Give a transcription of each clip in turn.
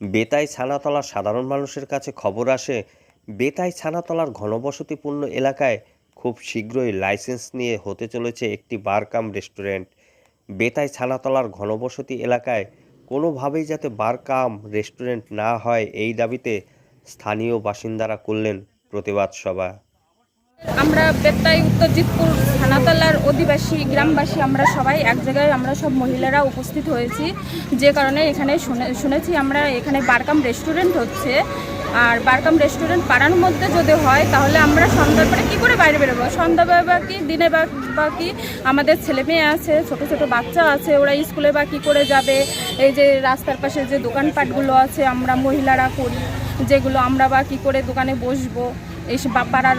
বেতাই ছানাতলা সাধারণ মানুষের কাছে খবর আসে, বেতাই ছানাতলার ঘনবসতিপূর্ণ এলাকায় খুব শীঘ্রই লাইসেন্স নিয়ে হতে চলেছে একটি বারকাম রেস্টুরেন্ট। বেতাই ছানাতলার ঘনবসতি এলাকায় কোনোভাবেই যাতে বারকাম রেস্টুরেন্ট না হয়, এই দাবিতে স্থানীয় বাসিন্দারা করলেন প্রতিবাদ সভা। আমরা বেত্তাই উত্তরজিৎপুর থানাতলার অধিবাসী গ্রামবাসী আমরা সবাই, এক জায়গায় আমরা সব মহিলারা উপস্থিত হয়েছি। যে কারণে এখানে শুনে, শুনেছি আমরা এখানে বারকাম রেস্টুরেন্ট হচ্ছে। আর বারকাম রেস্টুরেন্ট পাড়ার মধ্যে যদি হয়, তাহলে আমরা সন্ধ্যার পরে কী করে বাইরে বেরোবো? সন্ধ্যাবেলা বা কি, দিনে বা বা কি? আমাদের ছেলে মেয়ে আছে, ছোট ছোট বাচ্চা আছে, ওরা স্কুলে বা কী করে যাবে? এই যে রাস্তার পাশে যে দোকানপাটগুলো আছে, আমরা মহিলারা করি, যেগুলো আমরা বা কী করে দোকানে বসবো। বা- পাড়ার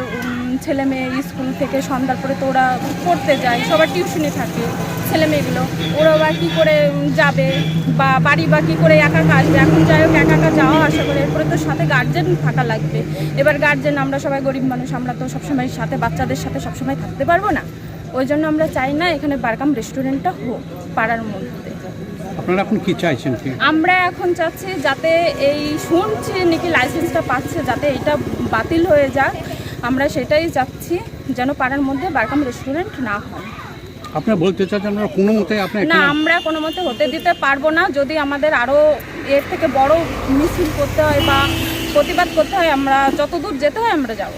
ছেলে মেয়ে স্কুল থেকে সন্ধ্যার পরে তো ওরা পড়তে যায়, সবার টিউশনে থাকে ছেলে মেয়েগুলো। ওরা বা কী করে যাবে বা বাড়ি বা কী করে একা আসবে? এখন যাই হোক, একা একা যাওয়া আসা করে, এরপরে তো সাথে গার্জেন থাকা লাগবে। এবার গার্জেন আমরা সবাই গরিব মানুষ, আমরা তো সবসময় সাথে বাচ্চাদের সাথে সবসময় থাকতে পারব না। ওই জন্য আমরা চাই না এখানে বারকাম রেস্টুরেন্টটা হোক, পাড়ার মধ্যে। আপনারা এখন কি চাইছেন কি? আমরা এখন চাচ্ছি যাতে এই শুনছি নাকি লাইসেন্সটা পাচ্ছে যাতে এটা বাতিল হয়ে যাক। আমরা সেটাই চাচ্ছি যেন পাড়ার মধ্যে বারকাম রেস্টুরেন্ট না হয়। আপনারা বলতে চাচ্ছেন আপনারা কোনো মতে আপনার না আমরা কোনো মতে হতে দিতে পারব না। যদি আমাদের আরও এর থেকে বড় মিছিল করতে হয় বা প্রতিবাদ করতে হয় আমরা যতদূর যেতে হয় আমরা যাব।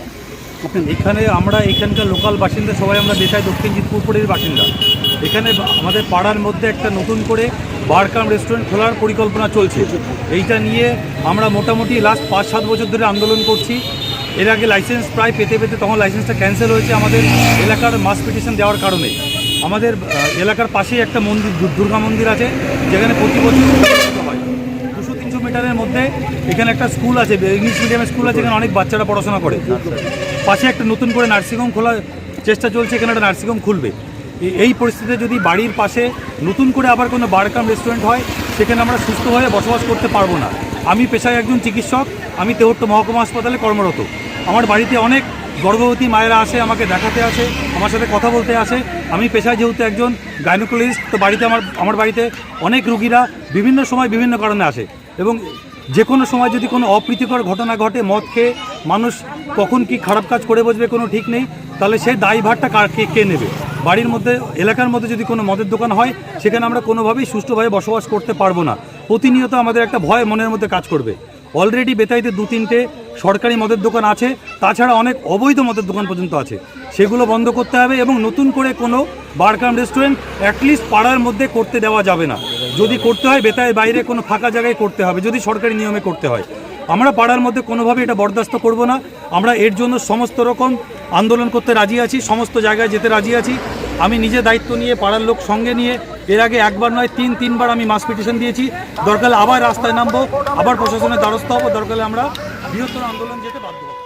এখানে আমরা এখানকার লোকাল বাসিন্দা সবাই আমরা দেশাই দক্ষিণ জিতপুরপুরের বাসিন্দা। এখানে আমাদের পাড়ার মধ্যে একটা নতুন করে বারকাম রেস্টুরেন্ট খোলার পরিকল্পনা চলছে। এইটা নিয়ে আমরা মোটামুটি লাস্ট পাঁচ সাত বছর ধরে আন্দোলন করছি। এর আগে লাইসেন্স প্রায় পেতে পেতে তখন লাইসেন্সটা ক্যান্সেল হয়েছে আমাদের এলাকার মাস পিটিশন দেওয়ার কারণে। আমাদের এলাকার পাশেই একটা মন্দির দুর্গা মন্দির আছে, যেখানে প্রতি বছর হয়। দুশো তিনশো মিটারের মধ্যে এখানে একটা স্কুল আছে ইংলিশ মিডিয়ামের স্কুল আছে এখানে অনেক বাচ্চারা পড়াশোনা করে। পাশে একটা নতুন করে নার্সিংহোম খোলার চেষ্টা চলছে, এখানে একটা নার্সিংহোম খুলবে। এই পরিস্থিতিতে যদি বাড়ির পাশে নতুন করে আবার কোনো বারকাম রেস্টুরেন্ট হয়, সেখানে আমরা সুস্থ হয়ে বসবাস করতে পারব না। আমি পেশায় একজন চিকিৎসক, আমি তেহট্ট মহকুমা হাসপাতালে কর্মরত। আমার বাড়িতে অনেক গর্ভবতী মায়েরা আসে, আমাকে দেখাতে আসে, আমার সাথে কথা বলতে আসে। আমি পেশায় যেহেতু একজন গাইনোকোলজিস্ট তো বাড়িতে আমার আমার বাড়িতে অনেক রুগীরা বিভিন্ন সময় বিভিন্ন কারণে আসে। এবং যে কোনো সময় যদি কোনো অপ্রীতিকর ঘটনা ঘটে, মদ খেয়ে মানুষ কখন কি খারাপ কাজ করে বসবে কোনো ঠিক নেই, তাহলে সেই দায়ভারটা কে কে নেবে? বাড়ির মধ্যে, এলাকার মধ্যে যদি কোনো মদের দোকান হয়, সেখানে আমরা কোনোভাবেই সুষ্ঠুভাবে বসবাস করতে পারব না। প্রতিনিয়ত আমাদের একটা ভয় মনের মধ্যে কাজ করবে। অলরেডি বেতাইতে দু তিনটে সরকারি মদের দোকান আছে, তাছাড়া অনেক অবৈধ মদের দোকান পর্যন্ত আছে। সেগুলো বন্ধ করতে হবে এবং নতুন করে কোনো বারকাম রেস্টুরেন্ট অ্যাটলিস্ট পাড়ার মধ্যে করতে দেওয়া যাবে না। যদি করতে হয় বেতায়ের বাইরে কোনো ফাঁকা জায়গায় করতে হবে, যদি সরকারি নিয়মে করতে হয়। আমরা পাড়ার মধ্যে কোনোভাবে এটা বরদাস্ত করব না। আমরা এর জন্য সমস্ত রকম আন্দোলন করতে রাজি আছি, সমস্ত জায়গায় যেতে রাজি আছি। আমি নিজে দায়িত্ব নিয়ে, পাড়ার লোক সঙ্গে নিয়ে, এর আগে একবার নয়, তিন, তিনবার আমি মাস পিটিশন দিয়েছি। দরকার আবার রাস্তায় নামবো, আবার প্রশাসনের দ্বারস্থ হব দরকারে আমরা বৃহত্তর আন্দোলন যেতে বাধ্য